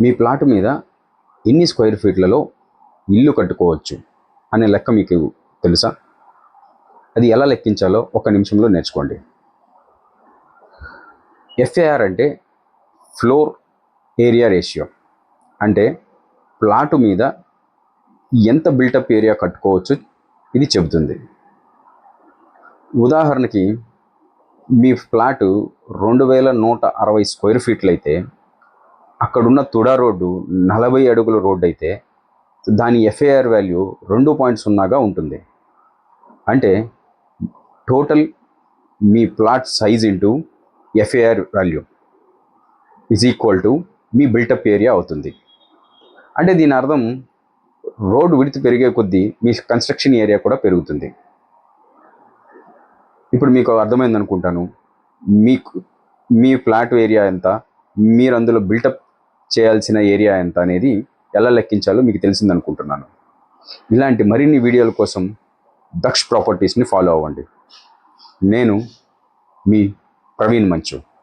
మీ plot మీద ఎన్ని square ఫీట్లలో ఇల్లు కట్టుకోవచ్చు అనే లెక్క మీకు తెలుసా? అది ఎలా లెక్కించాలో ఒక నిమిషంలో నేర్చుకోండి. ఎఫ్ఏఆర్ అంటే ఫ్లోర్ ఏరియా రేషియో. అంటే ప్లాటు మీద ఎంత బిల్టప్ ఏరియా కట్టుకోవచ్చు ఇది చెబుతుంది. ఉదాహరణకి మీ ప్లాటు రెండు వేల నూట అరవై స్క్వేర్ ఫీట్లు అయితే అక్కడున్న తుడా రోడ్డు నలభై అడుగుల రోడ్డు అయితే దాని ఎఫ్ఐఆర్ వాల్యూ రెండు పాయింట్ సున్నాగా ఉంటుంది. అంటే total me plot size into FIR value is equal to me built up area అవుతుంది. అంటే దీని అర్థం రోడ్ విడత పెరిగే కొద్దీ మీ కన్స్ట్రక్షన్ ఏరియా కూడా పెరుగుతుంది. ఇప్పుడు మీకు అర్థమైంది అనుకుంటాను మీకు మీ ఫ్లాట్ ఏరియా ఎంత? మీరు అందులో బిల్టప్ చేయాల్సిన ఏరియా ఎంత అనేది ఎలా లెక్కించాలో మీకు తెలిసింది అనుకుంటున్నాను. ఇలాంటి మరిన్ని వీడియోల కోసం దక్ష్ ప్రాపర్టీస్ని ఫాలో అవ్వండి. నేను మీ ప్రవీణ్ మంచు.